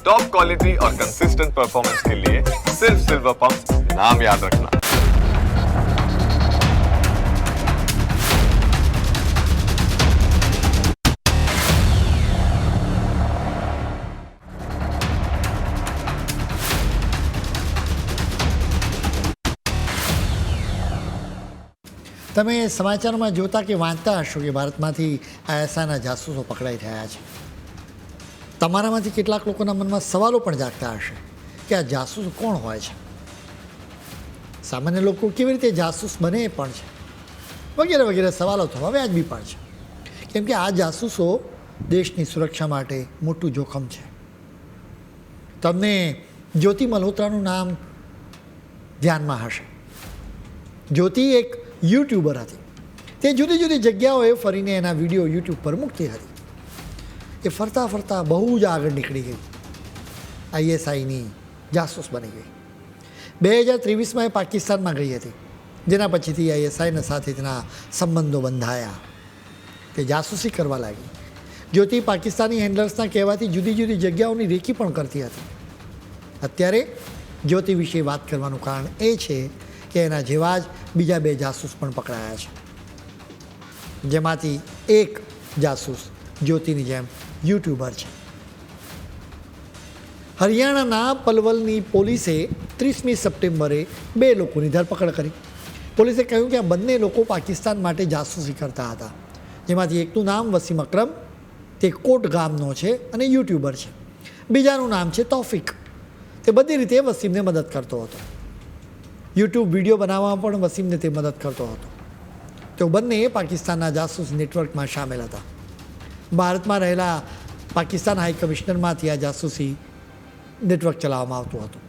Top quality और consistent performance के लिए सिर्फ सिल्वर पंप नाम याद रखना તમે સમાચારમાં જોતા કે વાંચતા હશો કે ભારતમાંથી આઈએસઆઈના જાસૂસો પકડાઈ રહ્યા છે તમારામાંથી કેટલાક લોકોના મનમાં સવાલો પણ જાગતા હશે કે આ જાસૂસ કોણ હોય છે? સામાન્ય લોકો કેવી રીતે જાસૂસ બને એ પણ છે. વગેરે વગેરે સવાલો થવા વ્યાજબી પણ છે. કેમ કે આ જાસૂસો દેશની સુરક્ષા માટે મોટું જોખમ છે. તમને જ્યોતિ મલ્હોત્રાનું નામ ધ્યાનમાં હશે. જ્યોતિ એક યુટ્યુબર હતી. તે જુદી જુદી જગ્યાઓએ ફરીને એના વીડિયો યુટ્યુબ પર મૂકતી હતી. એ ફરતા ફરતા બહુ જ આગળ નીકળી ગઈ. આઈએસઆઈની જાસૂસ બની ગઈ. બે હજાર ત્રેવીસમાં એ પાકિસ્તાનમાં ગઈ હતી. જેના પછીથી આઈએસઆઈના સાથે તેના સંબંધો બંધાયા. તે જાસૂસી કરવા લાગી. જ્યોતિ પાકિસ્તાની હેન્ડલર્સના કહેવાથી જુદી જુદી જગ્યાઓની રેકી પણ કરતી હતી. અત્યારે જ્યોતિ વિશે વાત કરવાનું કારણ એ છે કે એના જેવા જ બીજા બે જાસૂસ પણ પકડાયા છે. જેમાંથી એક જાસૂસ જ્યોતિની જેમ યુટ્યુબર છે. હરિયાણાના પલવલની પોલીસે ત્રીસમી સપ્ટેમ્બરે બે લોકોની ધરપકડ કરી. પોલીસે કહ્યું કે આ બંને લોકો પાકિસ્તાન માટે જાસૂસી કરતા હતા. જેમાંથી એકનું નામ વસીમ અક્રમ, તે કોટ ગામનો છે અને યુટ્યુબર છે. બીજાનું નામ છે તોફિક. તે બધી રીતે વસીમને મદદ કરતો હતો. યુટ્યુબ વીડિયો બનાવવામાં પણ વસીમને તે મદદ કરતો હતો. તેઓ બંને પાકિસ્તાનના જાસૂસ નેટવર્કમાં સામેલ હતા. ભારતમાં રહેલા પાકિસ્તાન હાઈ કમિશનરમાંથી આ જાસૂસી નેટવર્ક ચલાવવામાં આવતું હતું.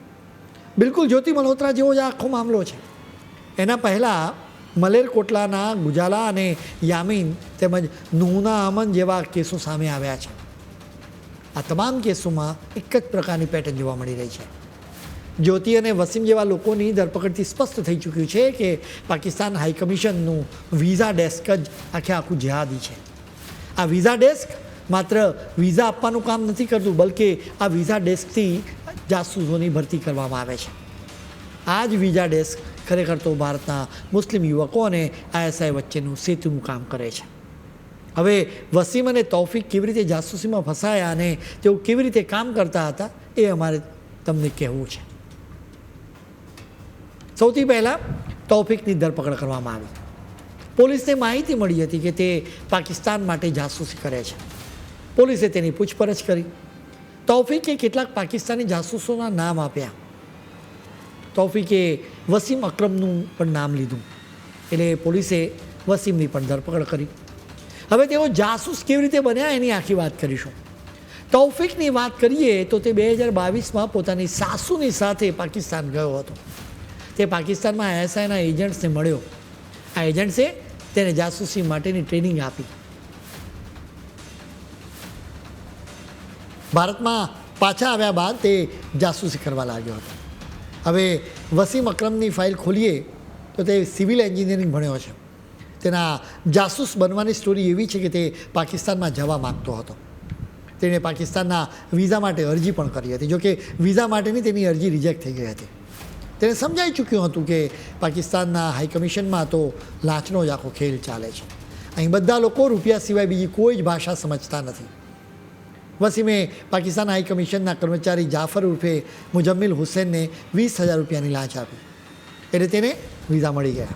બિલકુલ જ્યોતિ મલ્હોત્રા જેવો જ આખો મામલો છે. એના પહેલાં મલેરકોટલાના ગુજાલા અને યામીન તેમજ નુહના અમન જેવા કેસો સામે આવ્યા છે. આ તમામ કેસોમાં એક જ પ્રકારની પેટર્ન જોવા મળી રહી છે. જ્યોતિ અને વસીમ જેવા લોકોની ધરપકડથી સ્પષ્ટ થઈ ચૂક્યું છે કે પાકિસ્તાન હાઈ કમિશનનું વિઝા ડેસ્ક જ આખે આખું જેહાદી છે. આ વિઝા ડેસ્ક માત્ર વિઝા આપવાનું કામ નથી કરતું, બલકે આ વિઝા ડેસ્કથી જાસૂસોની ભરતી કરવામાં આવે છે. આ જ વિઝા ડેસ્ક ખરેખર તો ભારતના મુસ્લિમ યુવકો અને આઈએસઆઈ વચ્ચેનું સેતુનું કામ કરે છે. હવે વસીમ અને તૌફિક કેવી રીતે જાસૂસીમાં ફસાયા અને તેઓ કેવી રીતે કામ કરતા હતા એ અમારે તમને કહેવું છે. સૌથી પહેલાં તૌફિકની ધરપકડ કરવામાં આવી. પોલીસને માહિતી મળી હતી કે તે પાકિસ્તાન માટે જાસૂસી કરે છે. પોલીસે તેની પૂછપરછ કરી. તૌફિકે કેટલાક પાકિસ્તાની જાસૂસોના નામ આપ્યા. તૌફિકે વસીમ અક્રમનું પણ નામ લીધું. એટલે પોલીસે વસીમની પણ ધરપકડ કરી. હવે તેઓ જાસૂસ કેવી રીતે બન્યા એની આખી વાત કરીશું. તૌફિકની વાત કરીએ તો તે બે હજાર બાવીસમાં પોતાની સાસુની સાથે પાકિસ્તાન ગયો હતો. તે પાકિસ્તાનમાં એસઆઈના એજન્ટ્સને મળ્યો. આ એજન્ટ્સે તેને જાસૂસી માટેની ટ્રેનિંગ આપી. ભારતમાં પાછા આવ્યા બાદ તે જાસૂસી કરવા લાગ્યો હતો. હવે વસીમ અકરમની ફાઇલ ખોલીએ તો તે સિવિલ એન્જિનિયરિંગ ભણ્યો છે. તેના જાસૂસ બનવાની સ્ટોરી એવી છે કે તે પાકિસ્તાનમાં જવા માગતો હતો. તેણે પાકિસ્તાનના વિઝા માટે અરજી પણ કરી હતી, જોકે વિઝા માટેની તેની અરજી રિજેક્ટ થઈ ગઈ હતી. તેને સમજાઈ ચૂક્યું હતું કે પાકિસ્તાનના હાઈ કમિશનમાં તો લાંચનો જ આખો ખેલ ચાલે છે. અહીં બધા લોકો રૂપિયા સિવાય બીજી કોઈ જ ભાષા સમજતા નથી. વસીમે પાકિસ્તાન હાઈ કમિશનના કર્મચારી જાફર ઉર્ફે મુજમ્મિલ હુસેનને વીસ હજાર રૂપિયાની લાંચ આપી. એટલે તેને વિઝા મળી ગયા.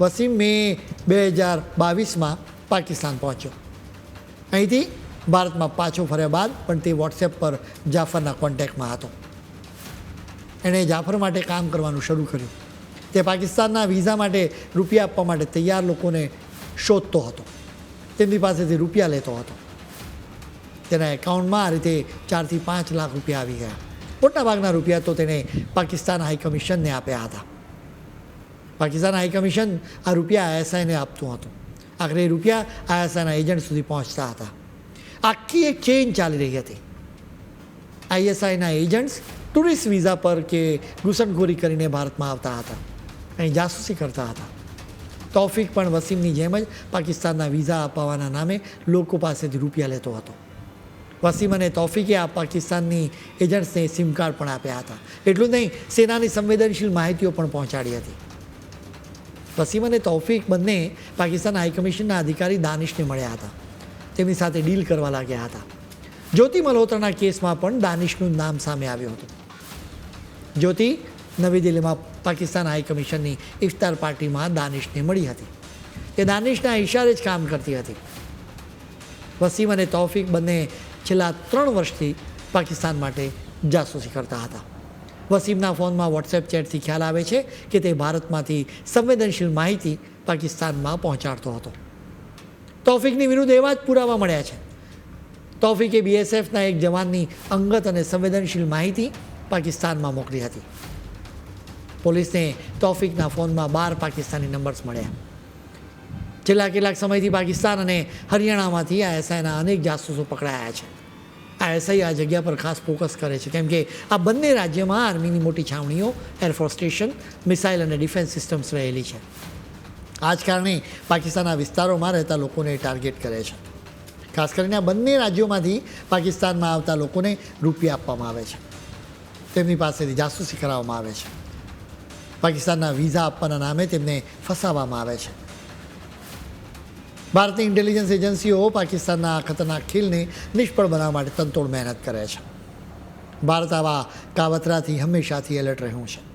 વસીમ મે બે હજાર બાવીસમાં પાકિસ્તાન પહોંચ્યો. અહીંથી ભારતમાં પાછો ફર્યા બાદ પણ તે વોટ્સએપ પર જાફરના કોન્ટેક્ટમાં હતો. એણે જાફર માટે કામ કરવાનું શરૂ કર્યું. તે પાકિસ્તાનના વિઝા માટે રૂપિયા આપવા માટે તૈયાર લોકોને શોધતો હતો. તેમની પાસેથી રૂપિયા લેતો હતો. તેના એકાઉન્ટમાં આ રીતે ચારથી પાંચ લાખ રૂપિયા આવી ગયા. મોટાભાગના રૂપિયા તો તેણે પાકિસ્તાન હાઈ કમિશનને આપ્યા હતા. પાકિસ્તાન હાઈ કમિશન આ રૂપિયા આઈએસઆઈને આપતું હતું. આખરે રૂપિયા આઈએસઆઈના એજન્ટ સુધી પહોંચતા હતા. આખી એક ચેઇન ચાલી રહી હતી. આઈએસઆઈના એજન્ટ્સ ટુરિસ્ટ વિઝા પર કે ઘૂસણખોરી કરીને ભારતમાં આવતા હતા. અહીં જાસૂસી કરતા હતા. તૌફિક પણ વસીમની જેમ જ પાકિસ્તાનના વિઝા અપાવવાના નામે લોકો પાસેથી રૂપિયા લેતો હતો. વસીમ અને તૌફિકે આ પાકિસ્તાનની એજન્ટ્સને સિમ કાર્ડ પણ આપ્યા હતા. એટલું જ નહીં, સેનાની સંવેદનશીલ માહિતીઓ પણ પહોંચાડી હતી. વસીમ અને તૌફિક બંને પાકિસ્તાન હાઈકમિશનના અધિકારી દાનિશને મળ્યા હતા. તેમની સાથે ડીલ કરવા લાગ્યા હતા. જ્યોતિ મલ્હોત્રાના કેસમાં પણ દાનિશનું નામ સામે આવ્યું હતું. જ્યોતિ, નવી દિલ્હીમાં પાકિસ્તાન હાઈકમિશનની ઇફતાર પાર્ટીમાં દાનિશને મળી હતી. તે દાનિશના ઇશારે જ કામ કરતી હતી. વસીમ અને તૌફિક બંને છેલ્લા ત્રણ વર્ષથી પાકિસ્તાન માટે જાસૂસી કરતા હતા. વસીમના ફોનમાં વોટ્સએપ ચેટથી ખ્યાલ આવે છે કે તે ભારતમાંથી સંવેદનશીલ માહિતી પાકિસ્તાનમાં પહોંચાડતો હતો. તૌફિકની વિરુદ્ધ એવા જ પુરાવા મળ્યા છે. તૌફિકે બીએસએફના એક જવાનની અંગત અને સંવેદનશીલ માહિતી પાકિસ્તાનમાં મોકલી હતી. પોલીસને તોફિકના ફોનમાં બાર પાકિસ્તાની નંબર્સ મળ્યા. છેલ્લા કેટલાક સમયથી પાકિસ્તાન અને હરિયાણામાંથી આઈએસઆઈના અનેક જાસૂસો પકડાયા છે. આઈએસઆઈ આ જગ્યા પર ખાસ ફોકસ કરે છે. કેમ કે આ બંને રાજ્યમાં આર્મીની મોટી છાવણીઓ એરફોર્સ સ્ટેશન મિસાઇલ અને ડિફેન્સ સિસ્ટમ્સ રહેલી છે. આ જ કારણે પાકિસ્તાનના વિસ્તારોમાં રહેતા લોકોને ટાર્ગેટ કરે છે. ખાસ કરીને આ બંને રાજ્યોમાંથી પાકિસ્તાનમાં આવતા લોકોને રૂપિયા આપવામાં આવે છે. તેમની પાસેથી જાસૂસી કરાવવામાં આવે છે. પાકિસ્તાનના વિઝા આપવાના નામે તેમને ફસાવવામાં આવે છે. ભારતની ઇન્ટેલિજન્સ એજન્સીઓ પાકિસ્તાનના આ ખતરનાક ખીલને નિષ્ફળ બનાવવા માટે તંતોડ મહેનત કરે છે. ભારત આવા કાવતરાથી હંમેશાથી એલર્ટ રહ્યું છે.